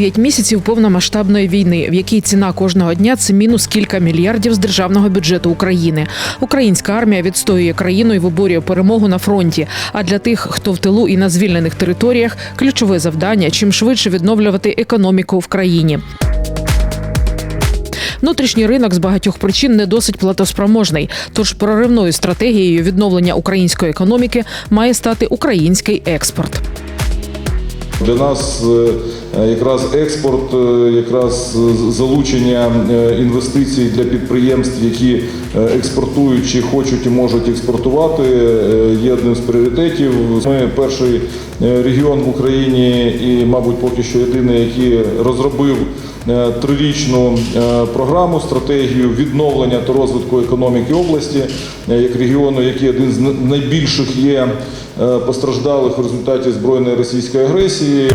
Дев'ять місяців повномасштабної війни, в якій ціна кожного дня це мінус кілька мільярдів з державного бюджету України. Українська армія відстоює країну і виборює перемогу на фронті. А для тих, хто в тилу і на звільнених територіях, ключове завдання чим швидше відновлювати економіку в країні. Внутрішній ринок з багатьох причин не досить платоспроможний. Тож проривною стратегією відновлення української економіки має стати український експорт. Для нас е, якраз експорт, е, якраз залучення е, інвестицій для підприємств, які е, експортують чи хочуть і можуть експортувати, е, є одним з пріоритетів. Ми перший е, регіон в Україні і, мабуть, поки що єдиний, який розробив е, трирічну е, програму, стратегію відновлення та розвитку економіки області е, як регіону, який один з найбільших є е, постраждалих в результаті збройної російської агресії.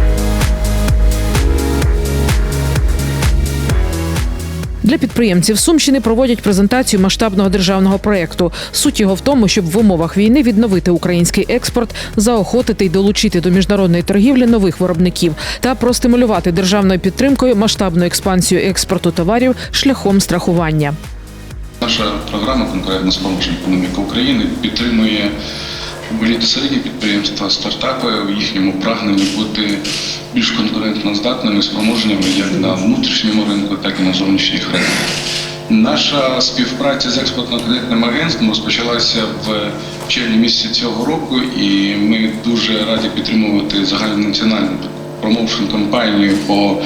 Для підприємців Сумщини проводять презентацію масштабного державного проєкту. Суть його в тому, щоб в умовах війни відновити український експорт, заохотити й долучити до міжнародної торгівлі нових виробників та простимулювати державною підтримкою масштабну експансію експорту товарів шляхом страхування. Наша програма конкурентна спроможна економіка України підтримує малі та середні підприємства, стартапи у їхньому прагненні бути більш конкурентно здатними, спроможними як на внутрішньому ринку, так і на зовнішніх ринках. Наша співпраця з експортно-кредитним агентством розпочалася в червні місяці цього року, і ми дуже раді підтримувати загальнонаціональну промоушен кампанію по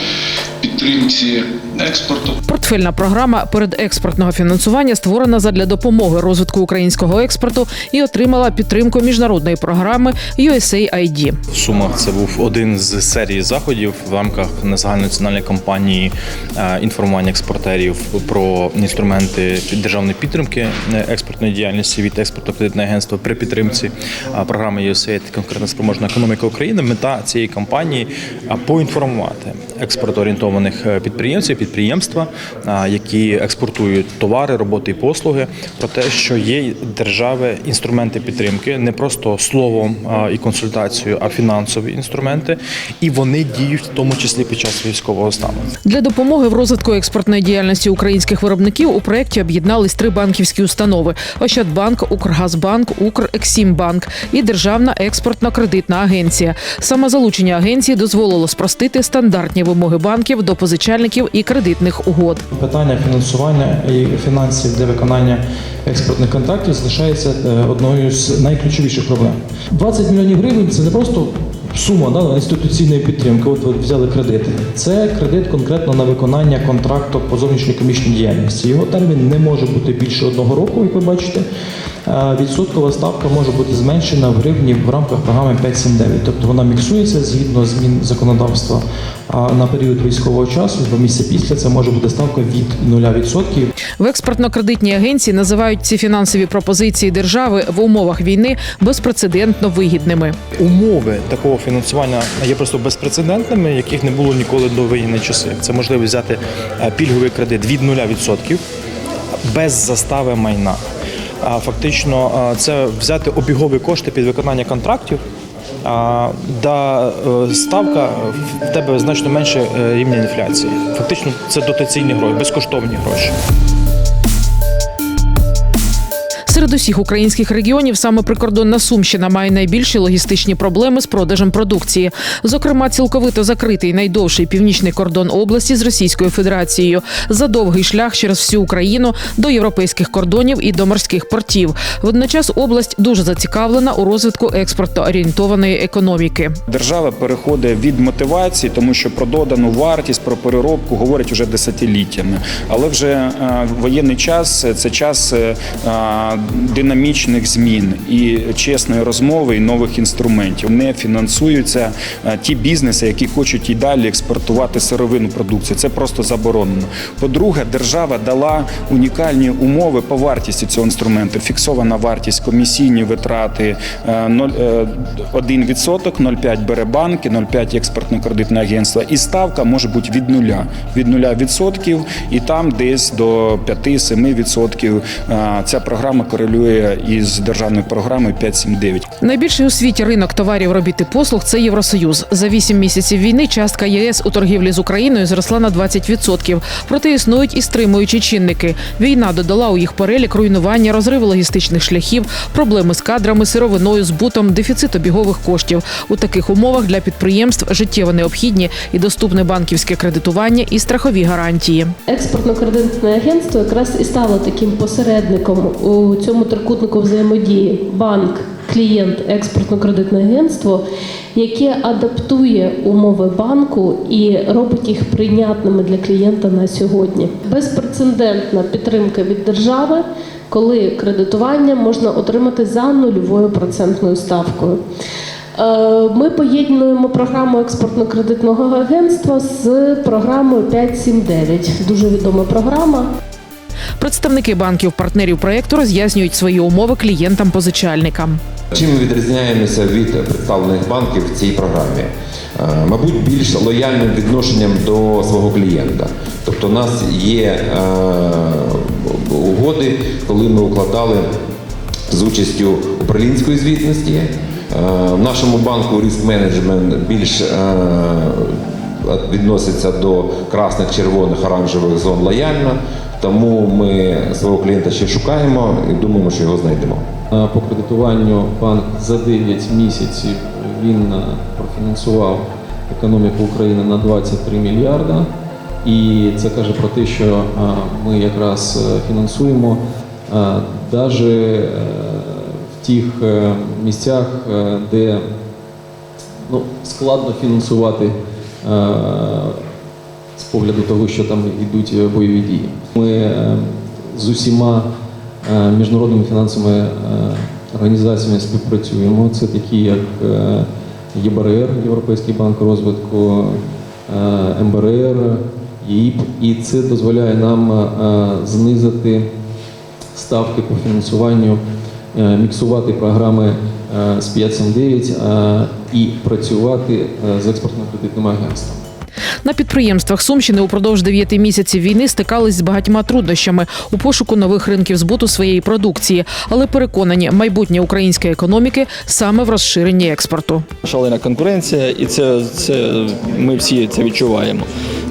підтримці експорту. Портфельна програма передекспортного фінансування створена задля допомоги розвитку українського експорту і отримала підтримку міжнародної програми USAID. В Сумах це був один з серії заходів в рамках загальнонаціональної кампанії е, інформування експортерів про інструменти під- державної підтримки е, експортної діяльності від експортно кредитного агентства при підтримці е, програми USAID конкретно спроможна економіка України. Мета цієї кампанії поінформувати експортоорієнтованих е, підприємців, підприємства, які експортують товари, роботи і послуги, про те, що є держави інструменти підтримки, не просто словом і консультацією, а фінансові інструменти, і вони діють в тому числі під час військового стану. Для допомоги в розвитку експортної діяльності українських виробників у проєкті об'єднались три банківські установи: Ощадбанк, Укргазбанк, Укрексімбанк і Державна експортно-кредитна агенція. Саме залучення агенції дозволило спростити стандартні вимоги банків до позичальників і кредитних угод. Питання фінансування і фінансів для виконання експортних контрактів залишається е, одною з найключовіших проблем. 20 мільйонів гривень це не просто сума да, інституційної підтримки. От ви взяли кредит. Це кредит конкретно на виконання контракту по зовнішньої комічній діяльності. Його термін не може бути більше одного року, як ви бачите. Е, Відсоткова ставка може бути зменшена в гривні в рамках програми 579. Тобто вона міксується згідно змін законодавства а на період військового часу, два місяці після це може бути ставка від 0%. В експортно-кредитній агенції називають ці фінансові пропозиції держави в умовах війни безпрецедентно вигідними. Умови такого фінансування є просто безпрецедентними, яких не було ніколи до воєнні часи. Це можливо взяти е, пільговий кредит від 0% без застави майна. Фактично, це взяти обігові кошти під виконання контрактів. А да е, ставка в тебе значно менше е, рівня інфляції. Фактично, це дотаційні гроші, безкоштовні гроші. Серед усіх українських регіонів саме прикордонна Сумщина має найбільші логістичні проблеми з продажем продукції. Зокрема, цілковито закритий найдовший північний кордон області з Російською Федерацією за довгий шлях через всю Україну до європейських кордонів і до морських портів. Водночас область дуже зацікавлена у розвитку експортно-орієнтованої економіки. Держава переходить від мотивації, тому що про додану вартість, про переробку говорять вже десятиліттями. Але вже е, воєнний час це час е, динамічних змін і чесної розмови і нових інструментів. Не фінансуються е, ті бізнеси, які хочуть і далі експортувати сировинну продукцію. Це просто заборонено. По-друге, держава дала унікальні умови по вартісті цього інструменту. Фіксована вартість, комісійні витрати е, ноль- е, 1%, 0,5 бере банки, 0,5 експортно-кредитне агентство. І ставка може бути від нуля. Від нуля відсотків, і там десь до 5-7% е, ця програма корелює із державною програмою 5.7.9. Найбільший у світі ринок товарів, робіт і послуг це Євросоюз. За вісім місяців війни частка ЄС у торгівлі з Україною зросла на 20%. Проте існують і стримуючі чинники. Війна додала у їх перелік руйнування, розриви логістичних шляхів, проблеми з кадрами, сировиною, збутом, дефіцит обігових коштів. У таких умовах для підприємств життєво необхідні і доступне банківське кредитування і страхові гарантії. Експортно-кредитне агентство якраз і стало таким посередником у цьому трикутнику взаємодії банк, клієнт, експортно-кредитне агентство, яке адаптує умови банку і робить їх прийнятними для клієнта на сьогодні. Безпрецедентна підтримка від держави, коли кредитування можна отримати за нульовою процентною ставкою. Е, Ми поєднуємо програму експортно-кредитного агентства з програмою 579. Дуже відома програма. Представники банків-партнерів проекту роз'яснюють свої умови клієнтам-позичальникам. Чим ми відрізняємося від представлених банків в цій програмі? Е, Мабуть, більш лояльним відношенням до свого клієнта. Тобто, у нас є е, угоди, коли ми укладали з участю управлінської звітності. Е, В нашому банку риск менеджмент більш відноситься до красних, червоних, оранжевих зон лояльно. Тому ми свого клієнта ще шукаємо і думаємо, що його знайдемо. По кредитуванню банк за 9 місяців він е, профінансував економіку України на 23 мільярда. І це каже про те, що е, ми якраз е, фінансуємо навіть в тих місцях, де ну, складно фінансувати з погляду того, що там йдуть е, бойові дії. Ми е, з усіма е, міжнародними фінансовими організаціями співпрацюємо. Це такі, як ЄБРР, Європейський банк розвитку, МБРР, ЄІП, і це дозволяє нам знизити ставки по фінансуванню, міксувати програми з 579 е, і працювати з експортно-кредитним агентством. На підприємствах Сумщини упродовж 9 місяців війни стикались з багатьма труднощами у пошуку нових ринків збуту своєї продукції, але переконані, майбутнє української економіки саме в розширенні експорту. шалена конкуренція, і це, це ми всі це відчуваємо.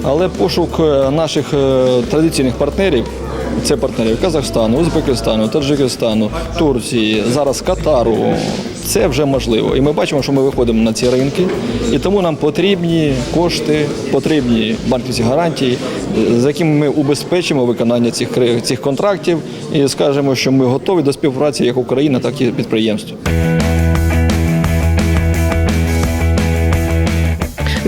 Але пошук е, наших е, традиційних партнерів. Це партнерів Казахстану, Узбекистану, Таджикистану, Турції, зараз Катару. Це вже можливо. І ми бачимо, що ми виходимо на ці ринки, і тому нам потрібні кошти, потрібні банківські гарантії, за якими ми убезпечимо виконання цих цих контрактів і скажемо, що ми готові до співпраці як Україна, так і підприємств.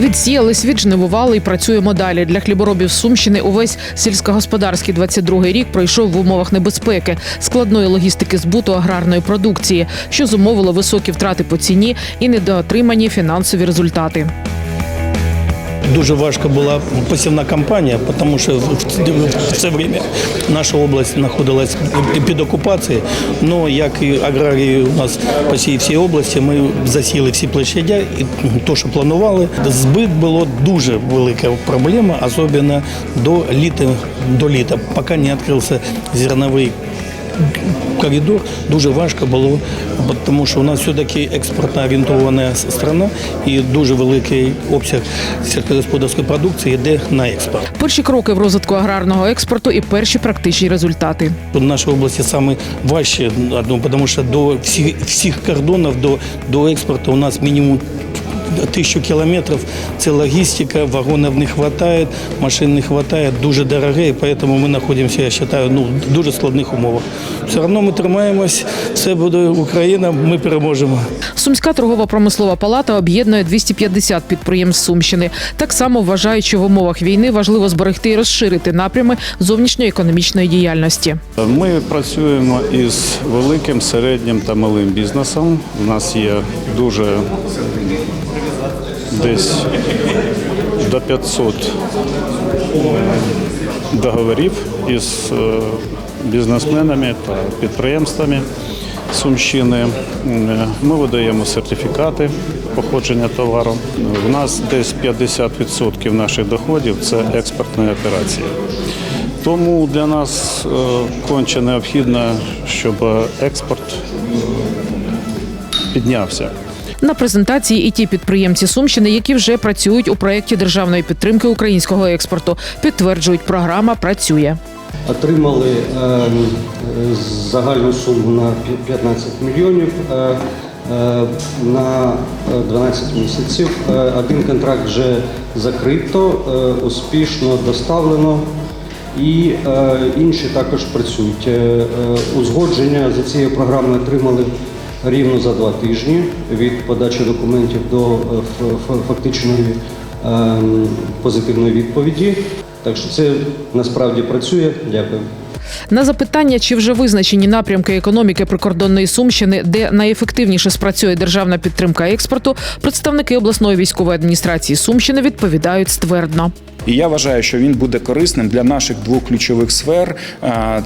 Відсіялись, віджнивували і працюємо далі. Для хліборобів Сумщини увесь сільськогосподарський 22-й рік пройшов в умовах небезпеки, складної логістики збуту аграрної продукції, що зумовило високі втрати по ціні і недоотримані фінансові результати. Дуже важка була посівна кампанія, тому що в- це время наша область знаходилась під окупацією. Ну як і аграрії у нас по всій всій області, ми засіли всі площадя і то, що планували. Збит було дуже велика проблема, особливо до літа, до літа, поки не відкрився зерновий коридор дуже важко було, тому що у нас все-таки експортно орієнтована страна і дуже великий обсяг сільськогосподарської продукції йде на експорт. Перші кроки в розвитку аграрного експорту і перші практичні результати. В нашій області саме важче, ну, тому що до всіх, всіх кордонів до, до експорту у нас мінімум тисячу кілометрів. Це логістика, вагонів не вистачає, машин не вистачає, дуже дороге, і тому ми знаходимося, я вважаю, ну, в дуже складних умовах. Все одно ми тримаємось, все буде Україна, ми переможемо. Сумська торгово-промислова палата об'єднує 250 підприємств Сумщини. Так само вважають, що в умовах війни важливо зберегти і розширити напрями зовнішньої економічної діяльності. Ми працюємо із великим, середнім та малим бізнесом. У нас є дуже десь до 500 договорів із е, бізнесменами та підприємствами Сумщини. Е, Ми видаємо сертифікати походження товару. У нас десь 50% наших доходів це експортні операції. Тому для нас е, конче необхідно, щоб експорт піднявся. На презентації і ті підприємці Сумщини, які вже працюють у проєкті державної підтримки українського експорту, підтверджують, програма працює. Отримали е, е, загальну суму на пі- 15 мільйонів е, е, на е, 12 місяців. Е, Один контракт вже закрито, успішно доставлено. І інші також працюють. Узгодження за цією програмою отримали рівно за два тижні від подачі документів до е, фактичної е, позитивної відповіді. Так що це насправді працює. Дякую. На запитання, чи вже визначені напрямки економіки прикордонної Сумщини, де найефективніше спрацює державна підтримка експорту, представники обласної військової адміністрації Сумщини відповідають ствердно. І я вважаю, що він буде корисним для наших двох ключових сфер: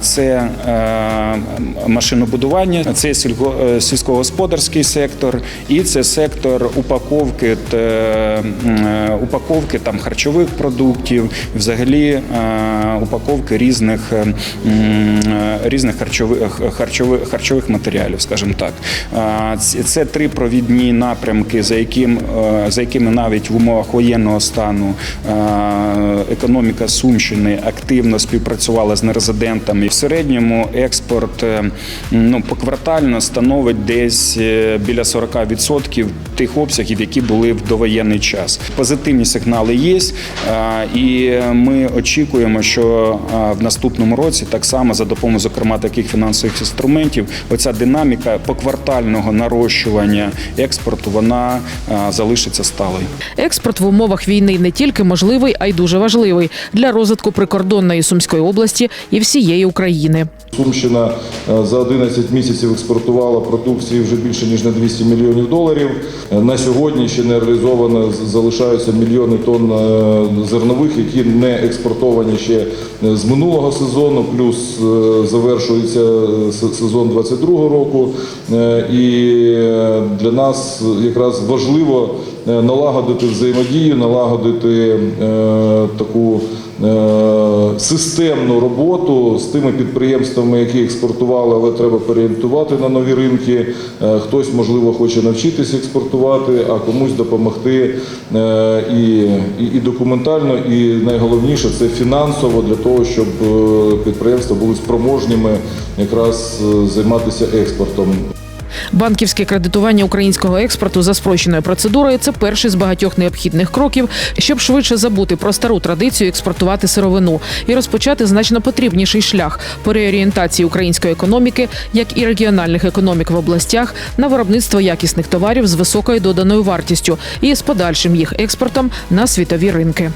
це е, машинобудування, це е, сільськогосподарський сектор, і це сектор упаковки та е, упаковки там харчових продуктів, взагалі упаковки різних різних харчових харчових харчових матеріалів, скажімо так. Це три провідні напрямки, за яким е, за якими навіть в умовах воєнного стану е, економіка Сумщини активно співпрацювала з нерезидентами. В середньому експорт е, ну поквартально становить десь е, біля 40% тих обсягів, які були в довоєнний час. Позитивні сигнали є, е, і ми очікуємо, що е, в наступному році так само за допомогою, зокрема, таких фінансових інструментів, оця динаміка поквартального нарощування експорту вона залишиться сталою. Експорт в умовах війни не тільки можливий, а й дуже важливий для розвитку прикордонної Сумської області і всієї України. Сумщина е, за 11 місяців експортувала продукції вже більше ніж на 200 мільйонів доларів. Е, На сьогодні ще не реалізовано залишаються мільйони тонн е, зернових, які не експортовані ще з минулого сезону. Плюс е, завершується е, сезон 22 року. Е, І для нас якраз важливо налагодити взаємодію, налагодити таку системну роботу з тими підприємствами, які експортували, але треба переорієнтувати на нові ринки. Е, Хтось, можливо, хоче навчитися експортувати, а комусь допомогти е, і, і, і документально, і найголовніше це фінансово для того, щоб е, підприємства були спроможніми якраз е, займатися експортом. Банківське кредитування українського експорту за спрощеною процедурою це перший з багатьох необхідних кроків, щоб швидше забути про стару традицію експортувати сировину і розпочати значно потрібніший шлях переорієнтації української економіки, як і регіональних економік в областях, на виробництво якісних товарів з високою доданою вартістю і з подальшим їх експортом на світові ринки.